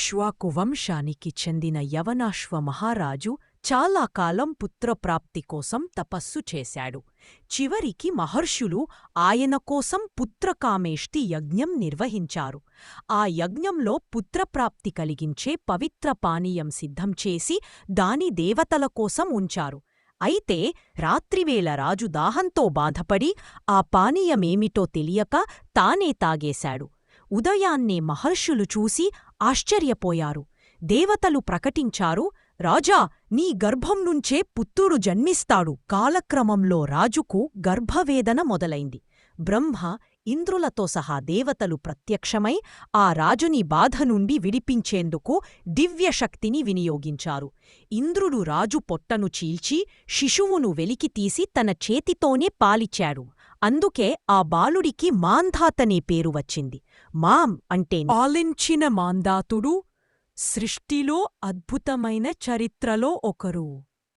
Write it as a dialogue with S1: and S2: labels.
S1: ఇక్ష్వాకు వంశానికి చెందిన యవనాశ్వ మహారాజు చాలా కాలం పుత్రప్రాప్తి కోసం తపస్సు చేశాడు. చివరికి మహర్షులు ఆయన కోసం పుత్రకామేష్టి యజ్ఞం నిర్వహించారు. ఆ యజ్ఞంలో పుత్రప్రాప్తి కలిగించే పవిత్ర పానీయం సిద్ధం చేసి దాని దేవతల కోసం ఉంచారు. అయితే రాత్రివేళ రాజు దాహంతో బాధపడి ఆ పానీయమేమిటో తెలియక తానే తాగేశాడు. ఉదయాన్నే మహర్షులు చూసి ఆశ్చర్యపోయారు. దేవతలు ప్రకటించారు రాజా నీ గర్భం నుంచే పుత్రుడు జన్మిస్తాడు. కాలక్రమంలో రాజుకు గర్భవేదన మొదలైంది. బ్రహ్మ ఇంద్రులతో సహా దేవతలు ప్రత్యక్షమై ఆ రాజుని బాధ నుండి విడిపించేందుకు దివ్యశక్తిని వినియోగించారు. ఇంద్రుడు రాజు పొట్టను చీల్చి శిశువును వెలికితీసి తన చేతితోనే పాలిచ్చాడు. అందుకే ఆ బాలుడికి మాంధాతనే పేరు వచ్చింది. మాం అంటే ఆలించిన మాందాతుడు సృష్టిలో అద్భుతమైన చరిత్రలో ఒకరు.